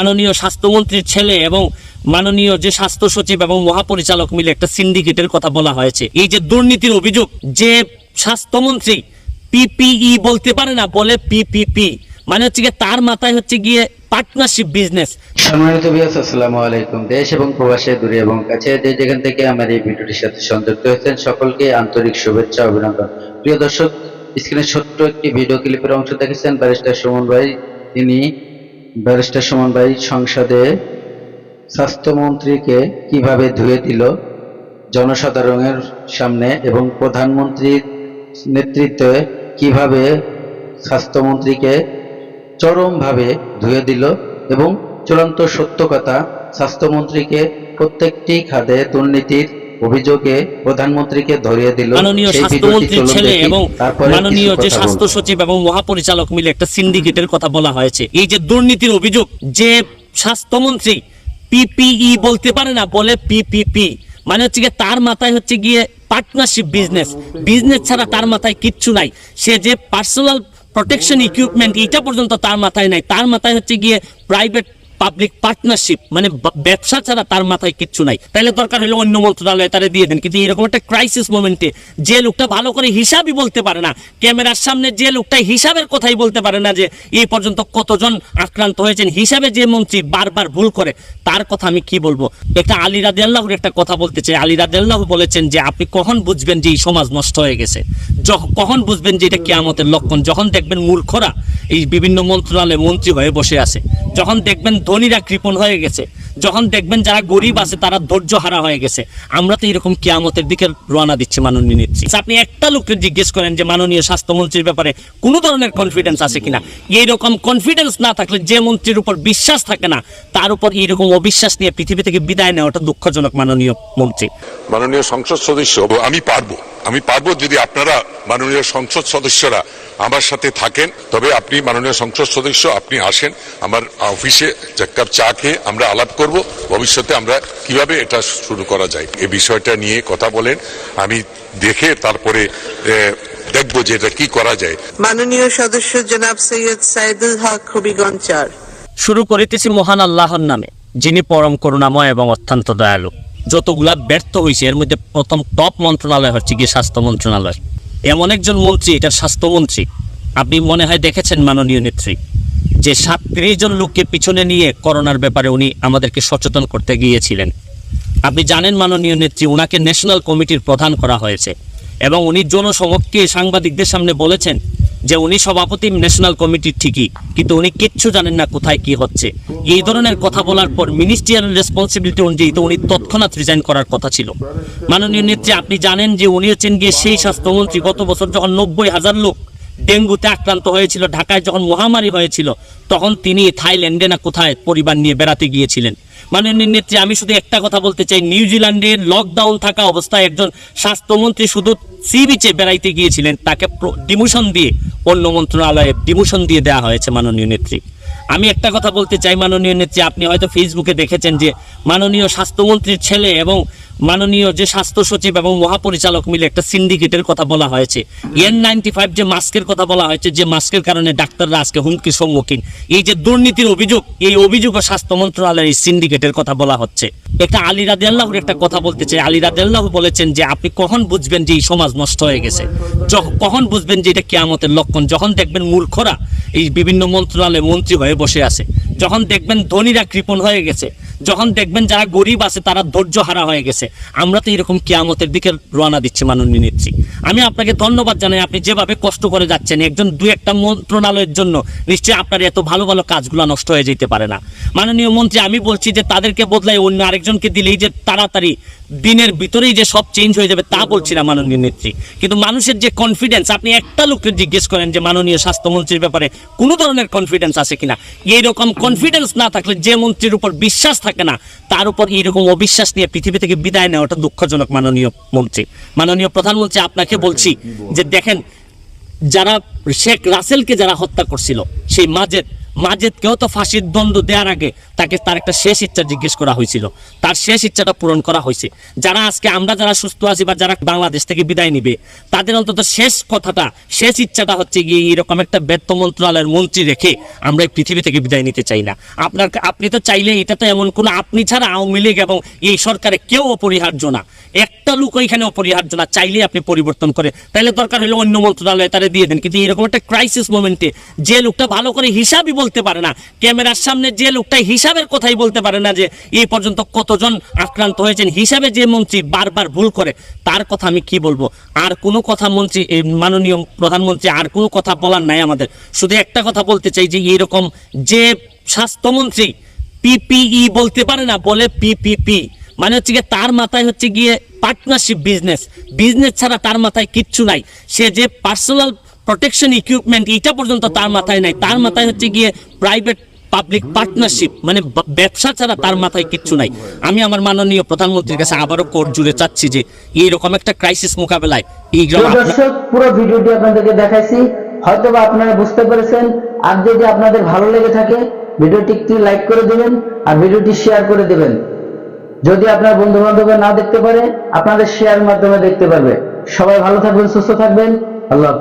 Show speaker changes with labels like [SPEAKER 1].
[SPEAKER 1] মাননীয় স্বাস্থ্যমন্ত্রীর ছেলে এবং মাননীয় যে স্বাস্থ্য সচিব এবং মহাপরিচালক মিলে একটা সিন্ডিকেটের কথা বলা হয়েছে। এই যে দুর্নীতির অভিযোগ, যে স্বাস্থ্যমন্ত্রী পিপিই বলতে পারে না, বলে পিপিপি মানে হচ্ছে গিয়ে তার মাথায় হচ্ছে গিয়ে পার্টনারশিপ বিজনেস
[SPEAKER 2] সম্মানিত বিয়াস আসসালামু আলাইকুম। দেশ এবং প্রবাসে দূরে এবং কাছে, যে যেখান থেকে আমার এই ভিডিওটির সাথে সংযুক্ত হয়েছেন, সকলকে আন্তরিক শুভেচ্ছা অভিনন্দন। প্রিয় দর্শক স্ক্রিনে ছোট্ট একটি ভিডিও ক্লিপের অংশ দেখেছেন ব্যারিস্টার সুমন ভাই। তিনি ব্যারিস্টার সুমন ভাই সংসদে স্বাস্থ্যমন্ত্রীকে কীভাবে ধুয়ে দিল জনসাধারণের সামনে এবং প্রধানমন্ত্রীর নেতৃত্বে কীভাবে স্বাস্থ্যমন্ত্রীকে চরমভাবে ধুয়ে দিল এবং চূড়ান্ত সত্য কথা স্বাস্থ্যমন্ত্রীকে প্রত্যেকটি খাতে দুর্নীতির অভিযোগে প্রধানমন্ত্রীকে ধরিয়ে দিল
[SPEAKER 1] মাননীয় স্বাস্থ্যমন্ত্রীর ছেলে এবং মাননীয় যে স্বাস্থ্য সচিব এবং মহাপরিচালক মিলে একটা সিন্ডিকেটের কথা বলা হয়েছে। এই যে দুর্নীতির অভিযোগ যে স্বাস্থ্যমন্ত্রী পিপিই বলতে পারে না বলে পিপিপি মানে হচ্ছে গিয়ে তার মাথায় হচ্ছে গিয়ে পার্টনারশিপ বিজনেস। বিজনেস ছাড়া তার মাথায় কিচ্ছু নাই। সে যে পার্সোনাল প্রোটেকশন ইকুইপমেন্ট এটা পর্যন্ত তার মাথায় নাই। তার মাথায় হচ্ছে গিয়ে প্রাইভেট পাবলিক পার্টনারশিপ মানে ব্যবসা ছাড়া তার মাথায় কিচ্ছু নাই। তাহলে দরকার হলে অন্য মন্ত্রণালয়ে তারা দিয়ে দেন। কিন্তু এরকম একটা ক্রাইসিস মোমেন্টে যে লোকটা ভালো করে হিসাবই বলতে পারে না, ক্যামেরার সামনে যে লোকটা হিসাবের কথাই বলতে পারে না যে, এই পর্যন্ত কতজন আক্রান্ত হয়েছেন? হিসাবে যে মন্ত্রী বারবার ভুল করে, তার কথা আমি কি বলব? একটা আলী রাদি আল্লাহর একটা কথা বলতে চাই। আলী রাদি আল্লাহ বলেছেন যে, আপনি কখন বুঝবেন যে এই সমাজ নষ্ট হয়ে গেছে? কখন বুঝবেন যে এটা কেয়ামতের লক্ষণ? যখন দেখবেন মূর্খরা, এই বিভিন্ন মন্ত্রণালয়ে মন্ত্রী হয়ে বসে আছে, যখন দেখবেন ধনীরা কৃপণ হয়ে গেছে। যখন দেখবেন যারা গরিব আছে তারা ধৈর্য হারা হয়ে গেছে। আমরা তো এরকম কেয়ামতের দিকে রওনা দিচ্ছি মাননীয় নেত্রী। আচ্ছা, আপনি একটা লোককে জিজ্ঞেস করেন যে মাননীয় স্বাস্থ্যমন্ত্রীর ব্যাপারে কোনো ধরনের কনফিডেন্স আছে কিনা? এইরকম কনফিডেন্স না থাকলে যে মন্ত্রীর উপর বিশ্বাস থাকে না তার উপর এইরকম অবিশ্বাস নিয়ে পৃথিবী থেকে বিদায় নেওয়াটা দুঃখজনক মাননীয় মন্ত্রী।
[SPEAKER 3] মাননীয় সংসদ সদস্য আমি পারব। আমি পারব যদি আপনারা মাননীয় সংসদ সদস্যরা আমার সাথে থাকেন। তবে আপনি মাননীয় সংসদ সদস্য আপনি আসেন। আমার অফিসে এক কাপ চা খেয়ে আমরা আলাপ করব। ভবিষ্যতে আমরা কীভাবে এটা শুরু করা যায়? এই বিষয়টা নিয়ে কথা বলেন। আমি দেখে তারপরে এ, দেখব যে এটা কি করা যায়।
[SPEAKER 4] মাননীয় সদস্য জনাব সৈয়দ সাইদুল হক হবিগঞ্চার
[SPEAKER 1] শুরু করিতেছি মহান আল্লাহর নামে যিনি পরম করুণাময় এবং অত্যন্ত দয়ালু। যতগুলা ব্যর্থ হয়েছে এর মধ্যে প্রথম টপ মন্ত্রণালয় হচ্ছে গিয়ে স্বাস্থ্য মন্ত্রণালয়। এমন একজন মন্ত্রী, এটা স্বাস্থ্যমন্ত্রী। আপনি মনে হয় দেখেছেন মাননীয় নেত্রী, যে সাতত্রিশ জন লোককে পিছনে নিয়ে করোনার ব্যাপারে উনি আমাদেরকে সচেতন করতে গিয়েছিলেন। আপনি জানেন মাননীয় নেত্রী ওনাকে ন্যাশনাল কমিটির প্রধান করা হয়েছে এবং উনি জনসমক্ষে সাংবাদিকদের সামনে বলেছেন যে উনি সভাপতি ন্যাশনাল কমিটির ঠিকই, কিন্তু উনি কিচ্ছু জানেন না কোথায় কি হচ্ছে। এই ধরনের কথা বলার পর মিনিস্ট্রিয়াল রেসপন্সিবিলিটি অনুযায়ী তো উনি তৎক্ষণাৎ রিজাইন করার কথা ছিল। মাননীয় নেত্রী, আপনি জানেন যে উনি হচ্ছেন গিয়ে সেই স্বাস্থ্যমন্ত্রী, গত বছর যখন নব্বই হাজার লোক ডেঙ্গুতে আক্রান্ত হয়েছিল, ঢাকায় যখন মহামারী হয়েছিল, তখন তিনি থাইল্যান্ডে না কোথায় পরিবার নিয়ে বেড়াতে গিয়েছিলেন। মাননীয় নেত্রী, আমি শুধু একটা কথা বলতে চাই। নিউজিল্যান্ডে লকডাউন থাকা অবস্থায় একজন স্বাস্থ্যমন্ত্রী শুধু সি বিচে বেড়াইতে গিয়েছিলেন। তাকে ডিমোশন দিয়ে অন্য মন্ত্রণালয়ে ডিমোশন দিয়ে দেওয়া হয়েছে মাননীয় নেত্রী। আমি একটা কথা বলতে চাই মাননীয় নেত্রী, আপনি হয়তো ফেসবুকে দেখেছেন যে মাননীয় স্বাস্থ্যমন্ত্রীর ছেলে এবং মাননীয় যে স্বাস্থ্য সচিব এবং মহাপরিচালক মিলে একটা সিন্ডিকেটের কথা বলা হয়েছে। এন নাইনটি ফাইভ যে মাস্কের কথা বলা হয়েছে, যে মাস্কের কারণে ডাক্তাররা আজকে হুমকির সম্মুখীন। এই যে দুর্নীতির অভিযোগ, এই অভিযোগ স্বাস্থ্য মন্ত্রণালয়ের এই সিন্ডিকেটের কথা বলা হচ্ছে। একটা আলী রাদি আল্লাহর একটা কথা বলতে চাই। আলী রাদি আল্লাহ বলেছেন যে, আপনি কখন বুঝবেন যে এই সমাজ নষ্ট হয়ে গেছে? কখন বুঝবেন যে এটা কেয়ামতের লক্ষণ? যখন দেখবেন মূর্খরা এই বিভিন্ন মন্ত্রণালয়ে মন্ত্রী হয়ে বসে আছে। যখন দেখবেন ধনীরা কৃপণ হয়ে গেছে, যখন দেখবেন যারা গরিব আছে, তারা ধৈর্য হারা হয়ে গেছে, আমরা তো এরকম কেয়ামতের দিকে রওনা দিচ্ছি মাননীয় নেত্রী। আমি আপনাকে ধন্যবাদ জানাই, আপনি যেভাবে কষ্ট করে যাচ্ছেন, একজন দু একটা মন্ত্রণালয়ের জন্য নিশ্চয়ই আপনার এত ভালো ভালো কাজগুলো নষ্ট হয়ে যেতে পারে না। মাননীয় মন্ত্রী, আমি বলছি যে তাদেরকে বদলাই অন্য আরেকজনকে দিলেই যে তাড়াতাড়ি দিনের ভিতরেই যে সব চেঞ্জ হয়ে যাবে তা বলছি না মাননীয় নেত্রী। কিন্তু মানুষের যে কনফিডেন্স আপনি একটা লোককে জিজ্ঞেস করেন যে মাননীয় স্বাস্থ্যমন্ত্রীর ব্যাপারে কোনো ধরনের কনফিডেন্স আছে কিনা? এইরকম কনফিডেন্স না থাকলে যে মন্ত্রীর উপর বিশ্বাস থাকে না, তার উপর এইরকম অবিশ্বাস নিয়ে পৃথিবী থেকে বিদায় নেওয়াটা দুঃখজনক মাননীয় মন্ত্রী। মাননীয় প্রধানমন্ত্রী, আপনাকে বলছি যে দেখেন, যারা শেখ রাসেলকে যারা হত্যা করছিল, সেই মাঝের মাজেদকেও তো ফাঁসির দণ্ড দেওয়ার আগে তাকে তার একটা শেষ ইচ্ছা জিজ্ঞেস করা হয়েছিল। তার শেষ ইচ্ছাটা পূরণ করা হয়েছে। যারা আজকে আমরা যারা সুস্থ আছি বা যারা বাংলাদেশ থেকে বিদায় নিবে, তাদের অন্তত শেষ কথাটা, শেষ ইচ্ছাটা হচ্ছে গিয়ে এরকম একটা ব্যর্থ মন্ত্রণালয়ের মন্ত্রী রেখে আমরা এই পৃথিবী থেকে বিদায় নিতে চাই না। আপনার আপনি তো চাইলে এটা তো এমন কোনো, আপনি ছাড়া আওয়ামী লীগ এবং এই সরকারে কেউ অপরিহার্য না। একটা লোক ওইখানে অপরিহার্য না চাইলে আপনি পরিবর্তন করে তাহলে দরকার হলে অন্য মন্ত্রণালয়ে তারা দিয়ে দেন। কিন্তু এরকম একটা ক্রাইসিস মোমেন্টে যে লোকটা ভালো করে হিসাবই বলতে পারে না। ক্যামেরার সামনে যে লোকটা হিসাবের কথাই বলতে পারে না যে এই পর্যন্ত কতজন আক্রান্ত হয়েছেন। হিসাবে যে মন্ত্রী বারবার ভুল করে, তার কথা আমি কি বলব? আর কোনো কথা মন্ত্রী, এই মাননীয় প্রধানমন্ত্রী, আর কোনো কথা বলার নাই আমাদের। শুধু একটা কথা বলতে চাই যে এইরকম যে স্বাস্থ্যমন্ত্রী পিপিই বলতে পারে না, বলে পিপিপি মানে হচ্ছে গিয়ে তার মাথায় হচ্ছে গিয়ে পার্টনারশিপ বিজনেস বিজনেস ছাড়া তার মাথায় কিচ্ছু নাই। সে যে পার্সোনাল প্রোটেকশন ইকুইপমেন্ট এটা পর্যন্ত তার মাথায় নাই। তার মাথায় হচ্ছে গিয়ে প্রাইভেট পাবলিক পার্টনারশিপ মানে ব্যবসা ছাড়া তার মাথায় কিচ্ছু নাই। আমি আমার মাননীয় প্রধানমন্ত্রীর কাছে আবারও কোর্ট জুড়ে চাচ্ছি যে এইরকম একটা ক্রাইসিস মোকাবেলায় এই
[SPEAKER 5] দর্শক, পুরো ভিডিওটি আপনাদেরকে দেখাইছি। হয়তো বা আপনারা বুঝতে পেরেছেন, আর যদি আপনাদের ভালো লেগে থাকে, ভিডিওটি একটি লাইক করে দিবেন আর ভিডিওটি শেয়ার করে দিবেন। যদি আপনার বন্ধু বান্ধব না দেখতে পারে, আপনাদের শেয়ার মাধ্যমে দেখতে পারবে। সবাই ভালো থাকবেন, সুস্থ থাকবেন। আল্লাহ।